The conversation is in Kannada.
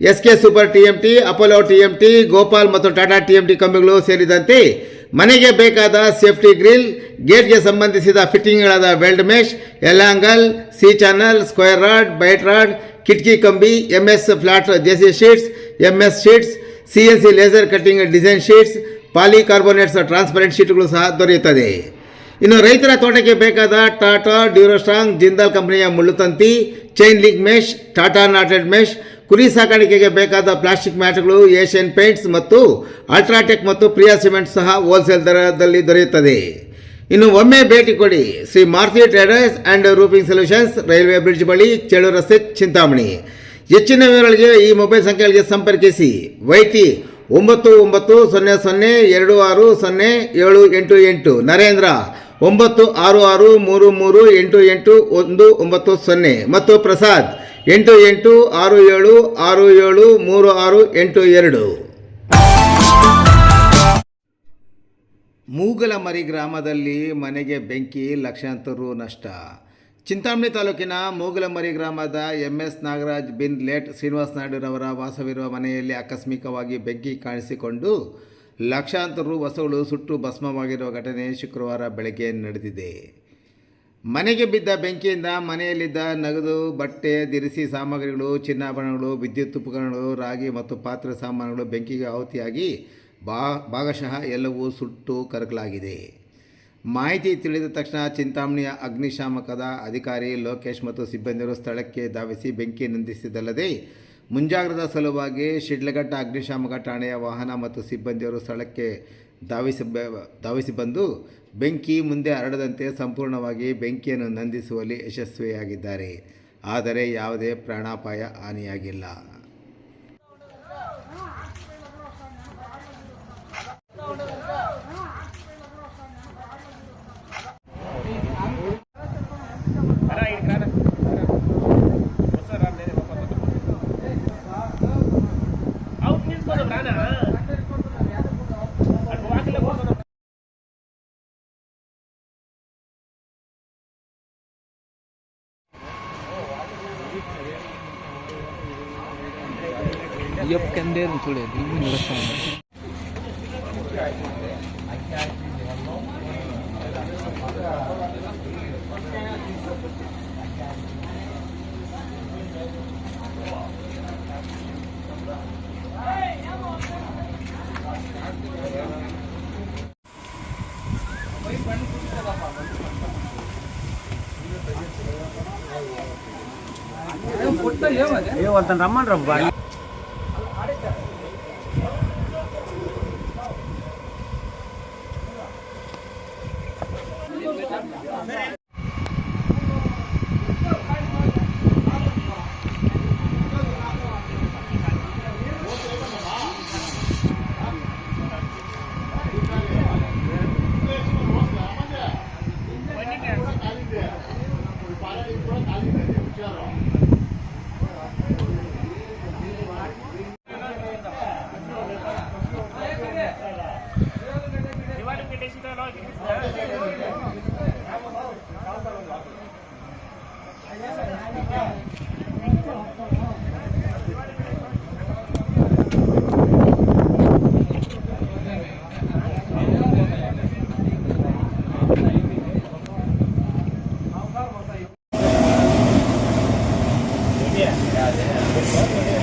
S K super T M T Apollo T M T Gopal ಮತ್ತು ಟಾಟಾ ಟಿ ಎಂ ಟಿ ಕಂಬಿಗಳು ಸೇರಿದಂತೆ ಮನೆಗೆ ಬೇಕಾದ ಸೇಫ್ಟಿ ಗ್ರಿಲ್, ಗೇಟ್ಗೆ ಸಂಬಂಧಿಸಿದ ಫಿಟ್ಟಿಂಗ್ಗಳಾದ weld mesh L angle C channel, square rod, bright rod, ಕಿಟಕಿ ಕಂಬಿ M S flat GC sheets M S sheets, C N C laser cutting design sheets, polycarbonates transparent ಶೀಟ್ಗಳು ಸಹ ದೊರೆಯುತ್ತದೆ. ಇನ್ನು ರೈತರ ತೋಟಕ್ಕೆ ಬೇಕಾದ ಟಾಟಾ ಡ್ಯೂರೋಸ್ಟ್ರಾಂಗ್ ಜಿಂದಾಲ್ ಕಂಪನಿಯ ಮುಳ್ಳುತಂತಿ, chain link mesh, Tata knotted mesh, ಕುರಿ ಸಾಕಾಣಿಕೆಗೆ ಬೇಕಾದ ಪ್ಲಾಸ್ಟಿಕ್ ಮ್ಯಾಟ್ಗಳು, ಏಷ್ಯನ್ ಪೇಂಟ್ಸ್ ಮತ್ತು ಅಲ್ಟ್ರಾಟೆಕ್ ಮತ್ತು ಪ್ರಿಯಾ ಸಿಮೆಂಟ್ ಸಹ ಹೋಲ್ಸೇಲ್ ದರದಲ್ಲಿ ದೊರೆಯುತ್ತದೆ. ಇನ್ನು ಒಮ್ಮೆ ಭೇಟಿ ಕೊಡಿ Shri Maruti traders and roofing solutions railway bridge ಬಳಿ ಚೇಳು ರಸ್ತೆ ಚಿಂತಾಮಣಿ. ಹೆಚ್ಚಿನ ವಿವರಗಳಿಗೆ ಈ ಮೊಬೈಲ್ ಸಂಖ್ಯೆಗಳಿಗೆ ಸಂಪರ್ಕಿಸಿ. ವೈಟಿ ಒಂಬತ್ತು ಒಂಬತ್ತು ಸೊನ್ನೆ ಸೊನ್ನೆ ಎರಡು ಆರು ಸೊನ್ನೆ ಏಳು ಎಂಟು ಎಂಟು. ನರೇಂದ್ರ ಒಂಬತ್ತು ಆರು ಆರು ಮೂರು ಮೂರು ಎಂಟು ಎಂಟು ಒಂದು ಒಂಬತ್ತು ಸೊನ್ನೆ. ಮತ್ತು ಪ್ರಸಾದ್, ಎಂಟು ಎಂಟು ಆರು ಏಳು ಆರು ಏಳು ಮೂರು ಆರು ಎಂಟು ಎರಡು. ಮೂಗಲಮರಿ ಗ್ರಾಮದಲ್ಲಿ ಮನೆಗೆ ಬೆಂಕಿ, ಲಕ್ಷಾಂತರ ರು ನಷ್ಟ. ಚಿಂತಾಮಣಿ ತಾಲೂಕಿನ ಮೂಗಲಮರಿ ಗ್ರಾಮದ ಎಂ ಎಸ್ ನಾಗರಾಜ್ ಬಿನ್ ಲೇಟ್ ಶ್ರೀನಿವಾಸ ನಾಯ್ಡುರವರ ವಾಸವಿರುವ ಮನೆಯಲ್ಲಿ ಆಕಸ್ಮಿಕವಾಗಿ ಬೆಂಕಿ ಕಾಣಿಸಿಕೊಂಡು ಲಕ್ಷಾಂತರ ರು ವಸ್ತುಗಳು ಸುಟ್ಟು ಭಸ್ಮವಾಗಿರುವ ಘಟನೆ ಶುಕ್ರವಾರ ಬೆಳಗ್ಗೆ ನಡೆದಿದೆ. ಮನೆಗೆ ಬಿದ್ದ ಬೆಂಕಿಯಿಂದ ಮನೆಯಲ್ಲಿದ್ದ ನಗದು ಬಟ್ಟೆ, ದಿರಿಸಿ ಸಾಮಗ್ರಿಗಳು, ಚಿನ್ನಾಭರಣಗಳು, ವಿದ್ಯುತ್ ಉಪಕರಣಗಳು, ರಾಗಿ ಮತ್ತು ಪಾತ್ರೆ ಸಾಮಾನುಗಳು ಬೆಂಕಿಗೆ ಆಹುತಿಯಾಗಿ ಭಾಗಶಃ ಎಲ್ಲವೂ ಸುಟ್ಟು ಕರಕಲಾಗಿದೆ. ಮಾಹಿತಿ ತಿಳಿದ ತಕ್ಷಣ ಚಿಂತಾಮಣಿಯ ಅಗ್ನಿಶಾಮಕದ ಅಧಿಕಾರಿ ಲೋಕೇಶ್ ಮತ್ತು ಸಿಬ್ಬಂದಿಯರು ಸ್ಥಳಕ್ಕೆ ಧಾವಿಸಿ ಬೆಂಕಿ ನಂದಿಸಿದ್ದಲ್ಲದೆ ಮುಂಜಾಗ್ರತಾ ಸಲುವಾಗಿ ಶಿಡ್ಲಘಟ್ಟ ಅಗ್ನಿಶಾಮಕ ಠಾಣೆಯ ವಾಹನ ಮತ್ತು ಸಿಬ್ಬಂದಿಯವರು ಸ್ಥಳಕ್ಕೆ ಧಾವಿಸಿ ಧಾವಿಸಿ ಬಂದು ಬೆಂಕಿ ಮುಂದೆ ಹರಡದಂತೆ ಸಂಪೂರ್ಣವಾಗಿ ಬೆಂಕಿಯನ್ನು ನಂದಿಸುವಲ್ಲಿ ಯಶಸ್ವಿಯಾಗಿದ್ದಾರೆ. ಆದರೆ ಯಾವುದೇ ಪ್ರಾಣಾಪಾಯ ಹಾನಿಯಾಗಿಲ್ಲ. ಕೊಡ ಬ್ರಾಣ ಯಪ್ಪ ಕೆಂದೇ ಅಂತ ಹೇಳಿ ನೀವು ನಡೆಸ್ತಾ ಇದ್ದೀರಾ ஒருத்தன் ரம்மன் ரொம்ப Yeah, yeah, yeah.